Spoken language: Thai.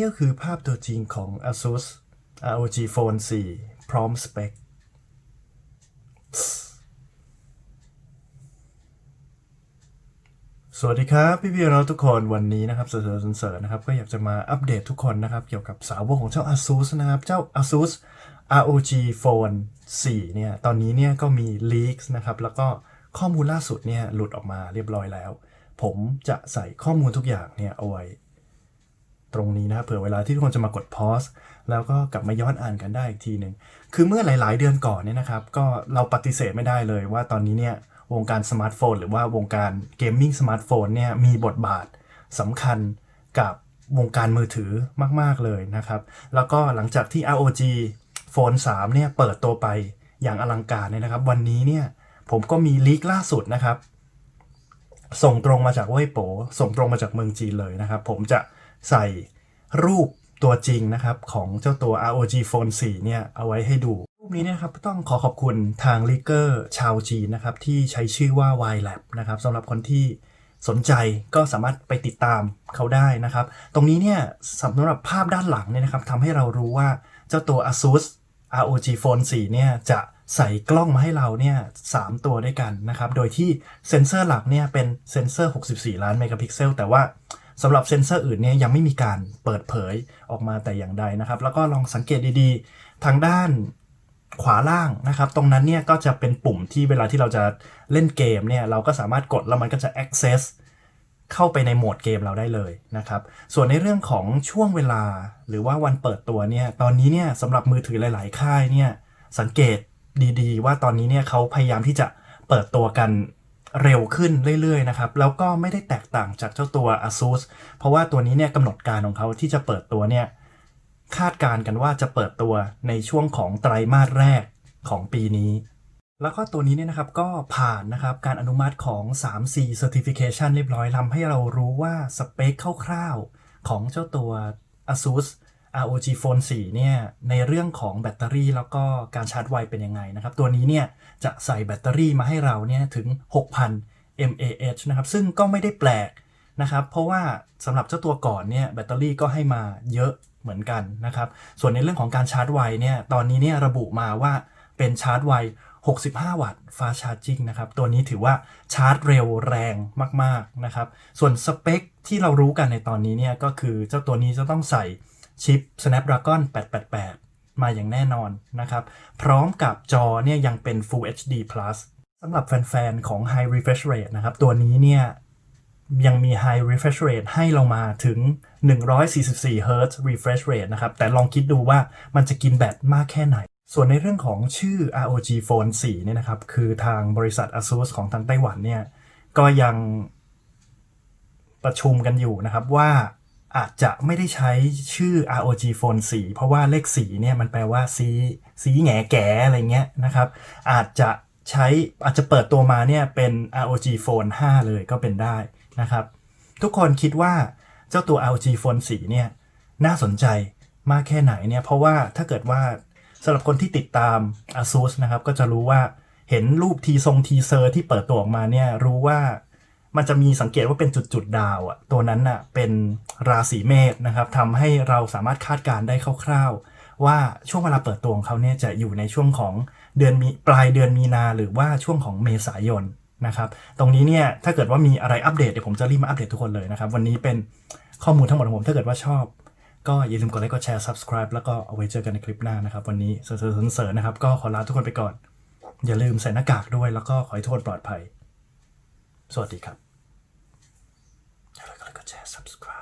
นี่ก็คือภาพตัวจริงของ ASUS ROG Phone 4 พร้อมสเปค สวัสดีครับพี่พี่เราทุกคนวันนี้นะครับเสริญเสริญนะครับ ก็อยากจะมาอัปเดตทุกคนนะครับ เกี่ยวกับสาวกของเจ้า ASUS นะครับ เจ้า ASUS ROG Phone 4 เนี่ย ตอนนี้เนี่ยก็มี leaks นะครับ แล้วก็ข้อมูลล่าสุดเนี่ยหลุดออกมาเรียบร้อยแล้ว ผมจะใส่ข้อมูลทุกอย่างเนี่ยเอาไว้ ตรงนี้นะครับเผื่อเวลาที่ทุกคนจะมากดพอสแล้วก็กลับมาย้อนอ่านกันได้อีกทีหนึ่งคือเมื่อหลาย ๆ เดือนก่อนเนี่ยนะครับ ก็เราปฏิเสธไม่ได้เลยว่าตอนนี้เนี่ยวงการสมาร์ทโฟน หรือว่าวงการเกมมิ่งสมาร์ทโฟนเนี่ยมีบทบาทสำคัญกับวงการมือถือมาก ๆ เลยนะครับ แล้วก็หลังจากที่ ROG Phone 3เนี่ยเปิดตัวไปอย่างอลังการเนี่ยนะครับ วันนี้เนี่ยผมก็มีลีกล่าสุดนะครับ ส่งตรงมาจากเว่ยโป ส่งตรงมาจากเมืองจีนเลยนะครับ ผมจะใส่ รูปตัวจริงนะครับของเจ้าตัว ROG Phone 4 เนี่ยเอาไว้ให้ดู รูปนี้เนี่ยนะครับต้องขอขอบคุณทางลีเกอร์ชาวจีนนะครับที่ใช้ชื่อว่า YLab นะครับสำหรับคนที่สนใจก็สามารถไปติดตามเขาได้นะครับ ตรงนี้เนี่ยสำหรับภาพด้านหลังเนี่ยนะครับทำให้เรารู้ว่าเจ้าตัว ASUS ROG Phone 4 เนี่ยจะใส่กล้องมาให้เราเนี่ย3ตัวด้วยกันนะครับ โดยที่เซ็นเซอร์หลักเนี่ยเป็นเซ็นเซอร์ 64 ล้านเมกะพิกเซล แต่ว่า สำหรับเซ็นเซอร์อื่นเนี่ยยังไม่มีการเปิดเผยออกมาแต่อย่างใดนะครับ แล้วก็ลองสังเกตดีๆ ทางด้านขวาล่างนะครับ ตรงนั้นเนี่ยก็จะเป็นปุ่มที่เวลาที่เราจะเล่นเกมเนี่ยเราก็สามารถกดแล้วมันก็จะ access เข้าไปในโหมดเกมเราได้เลยนะครับ ส่วนในเรื่องของช่วงเวลาหรือว่าวันเปิดตัวเนี่ย ตอนนี้เนี่ยสำหรับมือถือหลาย ๆ ค่ายเนี่ยสังเกตดีๆ ว่าตอนนี้เนี่ยเขาพยายามที่จะเปิดตัวกัน เร็วขึ้นเรื่อยๆนะครับแล้วก็ไม่ได้แตกต่างจากเจ้าตัว ASUS เพราะว่าตัวนี้เนี่ยกำหนดการของเขาที่จะเปิดตัวเนี่ยคาดการณ์กันว่าจะเปิดตัวในช่วงของไตรมาสแรกของปีนี้ แล้วก็ตัวนี้เนี่ยนะครับก็ผ่านนะครับการอนุมัติของ 3C Certification เรียบร้อยทำให้เรารู้ว่าสเปคคร่าวๆของเจ้าตัว ASUS ROG Phone 4 เนี่ย ในเรื่องของแบตเตอรี่แล้วก็การชาร์จไวเป็นยังไงนะครับ ตัวนี้เนี่ย จะใส่แบตเตอรี่มาให้เราเนี่ย ถึง 6,000 mAh นะครับ ซึ่งก็ไม่ได้แปลกนะครับ เพราะว่าสำหรับเจ้าตัวก่อนเนี่ย แบตเตอรี่ก็ให้มาเยอะเหมือนกันนะครับ ส่วนในเรื่องของการชาร์จไวเนี่ย ตอนนี้เนี่ยระบุมาว่าเป็นชาร์จไว 65 วัตต์ฟาชาร์จิ่งนะครับ ตัวนี้ถือว่าชาร์จเร็วแรงมาก ๆ นะครับ ส่วนสเปคที่เรารู้กันในตอนนี้เนี่ยก็คือเจ้าตัวนี้จะต้องใส่ ชิป Snapdragon 888 มาอย่างแน่นอนนะครับ พร้อมกับจอเนี่ยยังเป็น Full HD Plus สำหรับแฟน ๆ ของ High Refresh Rate นะครับ ตัวนี้เนี่ยยังมี High Refresh Rate ให้เรามาถึง 144 Hz Refresh Rate นะครับ แต่ลองคิดดูว่ามันจะกินแบตมากแค่ไหน ส่วนในเรื่องของชื่อ ROG Phone 4 เนี่ยนะครับ คือทางบริษัท ASUS ของทางไต้หวันเนี่ย ก็ยังประชุมกันอยู่นะครับว่า อาจจะไม่ได้ใช้ชื่อ ROG Phone 4 เพราะว่าเลข4เนี่ยมันแปลว่าสีสีแง่แก่อะไรเงี้ยนะครับ อาจจะใช้อาจจะเปิดตัวมาเนี่ยเป็น ROG Phone 5 เลยก็เป็นได้นะครับ ทุกคนคิดว่าเจ้าตัว ROG Phone 4 เนี่ยน่าสนใจมากแค่ไหนเนี่ยเพราะว่าถ้าเกิดว่าสำหรับคนที่ติดตาม ASUS นะครับก็จะรู้ว่าเห็นรูปทีทรงทีเซอร์ที่เปิดตัวออกมาเนี่ยรู้ว่า มันจะมีสังเกตว่าเป็นจุดๆดาวอะตัวนั้นอะเป็นราศีเมษนะครับทำให้เราสามารถคาดการได้คร่าวๆ ว่าช่วงเวลาเปิดตัวของเขาเนี่ยจะอยู่ในช่วงของเดือนมีปลายเดือนมีนาหรือว่าช่วงของเมษายนนะครับ ตรงนี้เนี่ยถ้าเกิดว่ามีอะไรอัปเดตเดี๋ยวผมจะรีบมาอัปเดตทุกคนเลยนะครับ วันนี้เป็นข้อมูลทั้งหมดของผมถ้าเกิดว่าชอบ ก็อย่าลืมกดไลค์กดแชร์ subscribe แล้วก็เอาไว้เจอกันในคลิปหน้านะครับ วันนี้เสริญๆนะครับ ก็ขอลาทุกคนไปก่อน อย่าลืมใส่หน้ากากด้วย แล้วก็ขอให้ทุกคนปลอดภัย สวัสดีครับอย่าลืมกดไลค์กดแชร์ subscribe